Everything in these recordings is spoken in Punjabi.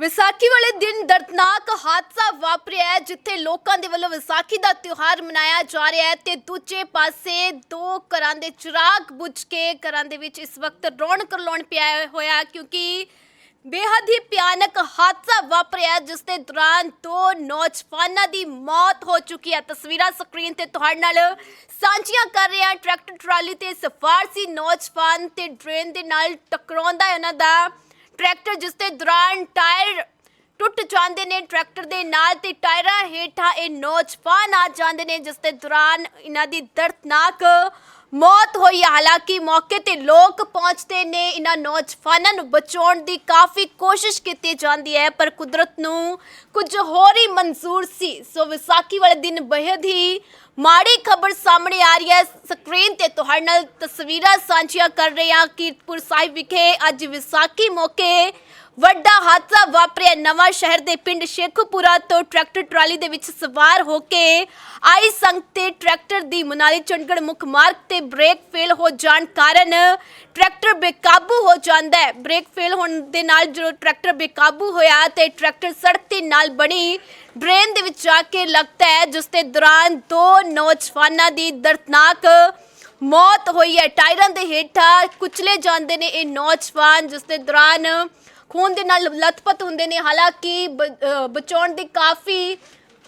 ਵਿਸਾਖੀ ਵਾਲੇ ਦਿਨ ਦਰਦਨਾਕ ਹਾਦਸਾ ਵਾਪਰਿਆ ਹੈ, ਜਿੱਥੇ ਲੋਕਾਂ ਦੇ ਵੱਲੋਂ ਵਿਸਾਖੀ ਦਾ ਤਿਉਹਾਰ ਮਨਾਇਆ ਜਾ ਰਿਹਾ ਹੈ ਤੇ ਦੂਜੇ ਪਾਸੇ ਦੋ ਘਰਾਂ ਦੇ ਚਿਰਾਗ ਬੁਝ ਕੇ ਘਰਾਂ ਦੇ ਵਿੱਚ ਇਸ ਵਕਤ ਰੌਣਕ ਰਲਾਉਣ ਪਿਆ ਹੋਇਆ ਕਿਉਂਕਿ ਬੇਹੱਦ ਹੀ ਭਿਆਨਕ ਹਾਦਸਾ ਵਾਪਰਿਆ ਜਿਸ ਦੇ ਦੌਰਾਨ ਦੋ ਨੌਜਵਾਨਾਂ ਦੀ ਮੌਤ ਹੋ ਚੁੱਕੀ ਹੈ। ਤਸਵੀਰਾਂ ਸਕਰੀਨ ਤੇ ਤੁਹਾਡੇ ਨਾਲ ਸਾਂਝੀਆਂ ਕਰ ਰਹੇ ਹਾਂ। ਟਰੈਕਟਰ ਟਰਾਲੀ ਤੇ ਸਵਾਰ ਸੀ ਨੌਜਵਾਨ ਤੇ ਡਰੇਨ ਦੇ ਨਾਲ ਟਕਰਾਉਂਦਾ ਹੈ, ਉਹਨਾਂ ਦਾ ਟਰੈਕਟਰ ਜਿਸ ਦੇ ਦੌਰਾਨ ਟਾਇਰ ਟੁੱਟ ਜਾਂਦੇ ਨੇ, ਟਰੈਕਟਰ ਦੇ ਨਾਲ ਤੇ ਟਾਇਰਾਂ ਹੇਠਾਂ ਇਹ ਨੌਜਵਾਨ ਆ ਜਾਂਦੇ ਨੇ, ਜਿਸ ਦੇ ਦੌਰਾਨ ਇਹਨਾਂ ਦੀ ਦਰਦਨਾਕ ਮੌਤ ਹੋਈ। ਹੈ। ਹਾਲਾਂਕਿ ਮੌਕੇ ਤੇ ਲੋਕ ਪਹੁੰਚਦੇ ਨੇ। ਇਹਨਾਂ ਨੌਜਵਾਨਾਂ ਨੂੰ ਬਚਾਉਣ ਦੀ ਕਾਫੀ ਕੋਸ਼ਿਸ਼ ਕੀਤੀ ਜਾਂਦੀ ਹੈ, ਪਰ ਕੁਦਰਤ ਨੂੰ ਕੁਝ ਹੋਰ ਹੀ ਮਨਜ਼ੂਰ ਸੀ। ਸੋ ਵਿਸਾਖੀ ਵਾਲੇ ਦਿਨ ਬੇਹੱਦ ਹੀ ਮਾੜੀ ਖਬਰ ਸਾਹਮਣੇ ਆ ਰਹੀ ਹੈ। ਸਕਰੀਨ ਤੇ ਤੁਹਾਡੇ ਨਾਲ ਤਸਵੀਰਾਂ ਸਾਂਝੀਆਂ ਕਰ ਰਹੇ ਹਾਂ। ਕੀਰਤਪੁਰ ਸਾਹਿਬ ਵਿਖੇ ਅੱਜ ਵਿਸਾਖੀ ਮੌਕੇ ਵੱਡਾ ਹਾਦਸਾ ਵਾਪਰਿਆ। ਨਵਾਂ ਸ਼ਹਿਰ ਦੇ ਪਿੰਡ ਸ਼ੇਖੂਪੁਰਾ ਤੋਂ ਟਰੈਕਟਰ ਟਰਾਲੀ ਦੇ ਵਿੱਚ ਸਵਾਰ ਹੋ ਕੇ ਆਈ ਸੰਗਤ ਤੇ ਟਰੈਕਟਰ ਦੀ ਮਨਾਲੀ ਚੰਡੀਗੜ੍ਹ ਮੁੱਖ ਮਾਰਗ ਤੇ ਬ੍ਰੇਕ ਫੇਲ ਹੋ ਜਾਣ ਕਾਰਨ ਟਰੈਕਟਰ ਬੇਕਾਬੂ ਹੋ ਜਾਂਦਾ ਹੈ। ਬ੍ਰੇਕ ਫੇਲ ਹੋਣ ਦੇ ਨਾਲ ਜਦੋਂ ਟਰੈਕਟਰ ਬੇਕਾਬੂ ਹੋਇਆ ਤੇ ਟਰੈਕਟਰ ਸੜਕ ਦੇ ਨਾਲ ਬਣੀ, ਡਰੇਨ ਦੇ ਵਿੱਚ ਜਾ ਕੇ ਲੱਗਦਾ ਹੈ, ਜਿਸ ਦੇ ਦੌਰਾਨ ਦੋ ਨੌਜਵਾਨਾਂ ਦੀ ਦਰਦਨਾਕ ਮੌਤ ਹੋਈ ਹੈ। ਟਾਇਰਾਂ ਦੇ ਹੇਠਾਂ ਕੁਚਲੇ ਜਾਂਦੇ ਨੇ ਇਹ ਨੌਜਵਾਨ, ਜਿਸ ਦੇ ਦੌਰਾਨ ਖੂਨ ਦੇ ਨਾਲ ਲਥਪਥ ਹੁੰਦੇ ਨੇ, ਹਾਲਾਂਕਿ ਬ- ਬਚਾਉਣ ਦੀ ਕਾਫੀ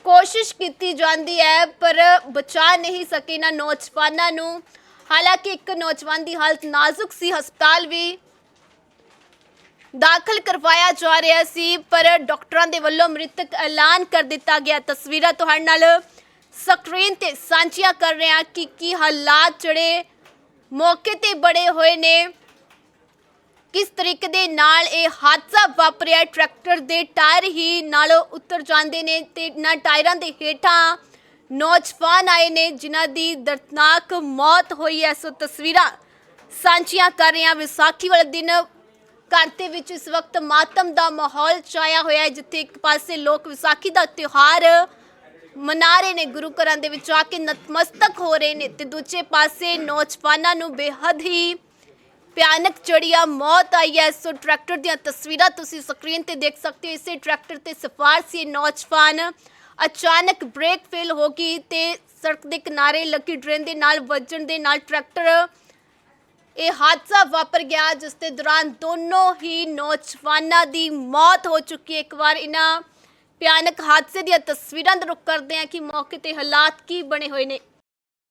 ਕੋਸ਼ਿਸ਼ ਕੀਤੀ ਜਾਂਦੀ ਹੈ, ਪਰ ਬਚਾ ਨਹੀਂ ਸਕੇ ਇਹਨਾਂ ਨੌਜਵਾਨਾਂ ਨੂੰ। ਹਾਲਾਂਕਿ ਇੱਕ ਨੌਜਵਾਨ ਦੀ ਹਾਲਤ ਨਾਜ਼ੁਕ ਸੀ, ਹਸਪਤਾਲ ਵੀ ਦਾਖਲ ਕਰਵਾਇਆ ਜਾ ਰਿਹਾ ਸੀ, ਪਰ ਡਾਕਟਰਾਂ ਦੇ ਵੱਲੋਂ ਮ੍ਰਿਤਕ ਐਲਾਨ ਕਰ ਦਿੱਤਾ ਗਿਆ। ਤਸਵੀਰਾਂ ਤੁਹਾਡੇ ਨਾਲ ਸਕਰੀਨ ਤੇ ਸਾਂਝੀਆਂ ਕਰ ਰਹੇ ਹਾਂ ਕਿ ਕੀ ਹਾਲਾਤ ਜਿਹੜੇ ਮੌਕੇ ਤੇ ਬੜੇ ਹੋਏ ਨੇ। ਕਿਸ ਤਰੀਕੇ ਦੇ ਨਾਲ ਇਹ ਹਾਦਸਾ ਵਾਪਰਿਆ? ਟਰੈਕਟਰ ਦੇ ਟਾਇਰ ਹੀ ਨਾਲੋਂ ਉਤਰ ਜਾਂਦੇ ਨੇ ਤੇ ਨਾ ਟਾਇਰਾਂ ਦੇ ਹੇਠਾਂ ਨੌਜਵਾਨ ਆਏ ਨੇ, ਜਿਨ੍ਹਾਂ ਦੀ ਦਰਦਨਾਕ ਮੌਤ ਹੋਈ ਹੈ। ਸੋ ਤਸਵੀਰਾਂ ਸਾਂਝੀਆਂ ਕਰ ਰਹੇ ਹਾਂ ਵਿਸਾਖੀ ਵਾਲੇ ਦਿਨ। ਘਰ ਦੇ ਵਿੱਚ ਇਸ ਵਕਤ ਮਾਤਮ ਦਾ ਮਾਹੌਲ ਛਾਇਆ ਹੋਇਆ ਹੈ, ਜਿੱਥੇ ਇੱਕ ਪਾਸੇ ਲੋਕ ਵਿਸਾਖੀ ਦਾ ਤਿਉਹਾਰ ਮਨਾ ਰਹੇ ਨੇ, ਗੁਰੂ ਘਰਾਂ ਦੇ ਵਿੱਚ ਆ ਕੇ ਨਤਮਸਤਕ ਹੋ ਰਹੇ ਨੇ ਤੇ ਦੂਜੇ ਪਾਸੇ ਨੌਜਵਾਨਾਂ ਨੂੰ ਬੇਹੱਦ ਹੀ ਭਿਆਨਕ ਜਿਹੜੀ ਆ ਮੌਤ ਆਈ ਹੈ। ਸੋ ਟਰੈਕਟਰ ਦੀਆਂ ਤਸਵੀਰਾਂ ਤੁਸੀਂ ਸਕਰੀਨ ਤੇ ਦੇਖ ਸਕਦੇ ਹੋ। ਇਸੇ ਟਰੈਕਟਰ ਤੇ ਸਫਾਰ ਸੀ ਇਹ ਨੌਜਵਾਨ। ਅਚਾਨਕ ਬ੍ਰੇਕ ਫੇਲ ਹੋ ਗਈ ਤੇ ਸੜਕ ਦੇ ਕਿਨਾਰੇ ਲੱਗੀ ਡਰੇਨ ਦੇ ਨਾਲ ਵੱਜਣ ਦੇ ਨਾਲ ਟਰੈਕਟਰ ਇਹ ਹਾਦਸਾ ਵਾਪਰ ਗਿਆ, ਜਿਸ ਦੇ ਦੌਰਾਨ ਦੋਨੋਂ ਹੀ ਨੌਜਵਾਨਾਂ ਦੀ ਮੌਤ ਹੋ ਚੁੱਕੀ ਹੈ। ਇੱਕ ਵਾਰ ਇਹਨਾਂ ਭਿਆਨਕ ਹਾਦਸੇ ਦੀਆਂ ਤਸਵੀਰਾਂ ਦਾ ਰੁਖ ਕਰਦੇ ਹਾਂ ਕਿ ਮੌਕੇ ਤੇ ਹਾਲਾਤ ਕੀ ਬਣੇ ਹੋਏ ਨੇ।